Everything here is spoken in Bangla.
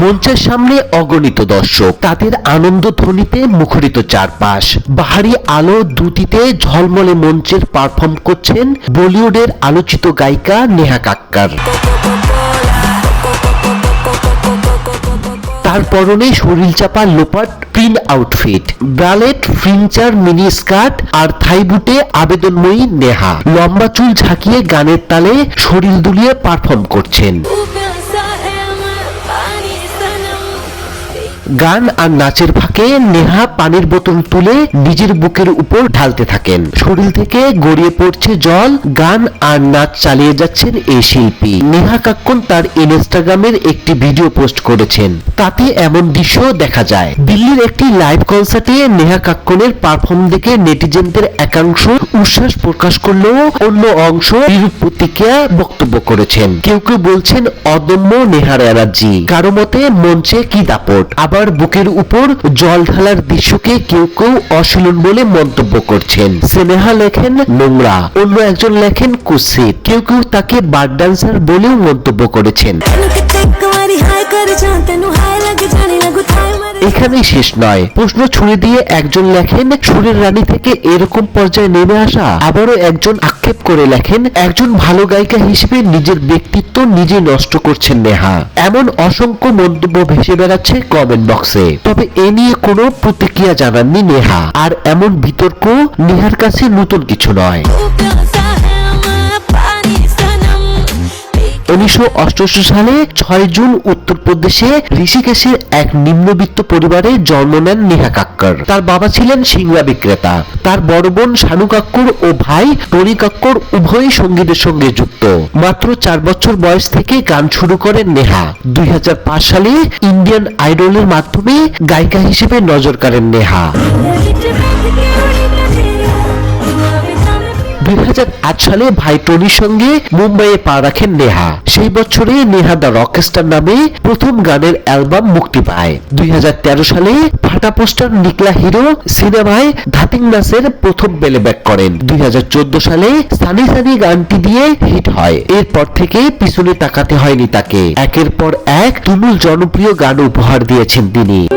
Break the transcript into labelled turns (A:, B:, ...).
A: মঞ্চের সামনে অগণিত দর্শক। তাদের আনন্দ ধ্বনিতে মুখরিত চারপাশ। বাহারি আলো দুটিতে ঝলমলে মঞ্চের পারফর্ম করছেন বলিউডের আলোচিত গায়িকা নেহা কাক্কার। তার পরনে শরীর চাপা লোপাট প্রিন্ট আউটফিট, ব্রালেট ফ্রিঞ্চার মিনি স্কার্ট আর থাই বুটে আবেদনময়ী নেহা। লম্বা চুল ঝাঁকিয়ে গানের তালে শরীর দুলিয়ে পারফর্ম করছেন। গান আর নাচের ফাঁকে নেহা পানির বোতল তুলে নিজের বুকের উপর ঢালতে থাকেন। শরীর থেকে গড়িয়ে পড়ছে জল, গান আর নাচ চালিয়ে যাচ্ছেন এই শিল্পী। নেহা কাক্কন তার ইনস্টাগ্রামের একটি ভিডিও পোস্ট করেছেন। তাতে এমন দৃশ্য দেখা যায়। দিল্লির একটি লাইভ কনসার্টে নেহা কাক্কনের পারফর্ম দেখে নেটিজেনদের একাংশ উচ্ছ্বাস প্রকাশ করলেও অন্য অংশ প্রতিক্রিয়া বক্তব্য করেছেন। কেউ কেউ বলছেন অদম্য নেহার এনার্জি। কারও মতে মঞ্চে কি দাপট? আবার বাবার বুকের উপর জল ঢালার দৃশ্যকে কেউ কেউ অশীলন বলে মন্তব্য করছেন। সেনেহা লেখেন নোংরা। অন্য একজন লেখেন কুৎসিত। কেউ কেউ তাকে বার ডান্সার বলেও মন্তব্য করেছেন। এখানেই শেষ নয়। প্রশ্ন ছুড়ে দিয়ে একজন লেখেন, সুরের রানী থেকে এরকম পর্যায়ে নেমে আসা? আবারও একজন আক্ষেপ করে লেখেন, একজন ভালো গায়িকা হিসেবে নিজের ব্যক্তিত্ব নিজে নষ্ট করছেন নেহা। এমন অসংখ্য মন্তব্য ভেসে বেড়াচ্ছে কমেন্ট। বক্সে তবে এ নিয়ে কোনো প্রতিক্রিয়া জানাননি নেহা। আর এমন বিতর্ক নেহার কাছে নতুন কিছু নয়। উনিশশো অষ্টআশি সালে ছয় জুন উত্তরপ্রদেশে ঋষিকেশের এক নিম্নবিত্ত পরিবারে জন্ম নেন নেহা কাক্কর। তার বাবা ছিলেন সিংড়া বিক্রেতা। তার বড় বোন শানু কাক্কর ও ভাই টনি কাক্কর উভয়ই সঙ্গীতের সঙ্গে যুক্ত। মাত্র চার বছর বয়স থেকে গান শুরু করেন নেহা। দুই হাজার পাঁচ সালে ইন্ডিয়ান আইডলের মাধ্যমে গায়িকা হিসেবে নজর কাড়েন নেহা। সালে ভাই টনির সঙ্গে মুম্বাইয়ে পা রাখেন নেহা। সেই বছরে নেহা দ্য রকস্টার নামে প্রথম গানের অ্যালবাম মুক্তি পায়। দুই হাজার তেরো সালে ফাটা পোস্টার নিকলা হিরো সিনেমায় ধাতিং নাসের প্রথম ব্যাক করেন। দুই হাজার চোদ্দ সালে সানি সানি গানটি দিয়ে হিট হয়। এরপর থেকে পিছনে তাকাতে হয়নি তাকে। একের পর এক তুমুল জনপ্রিয় গান উপহার দিয়েছেন তিনি।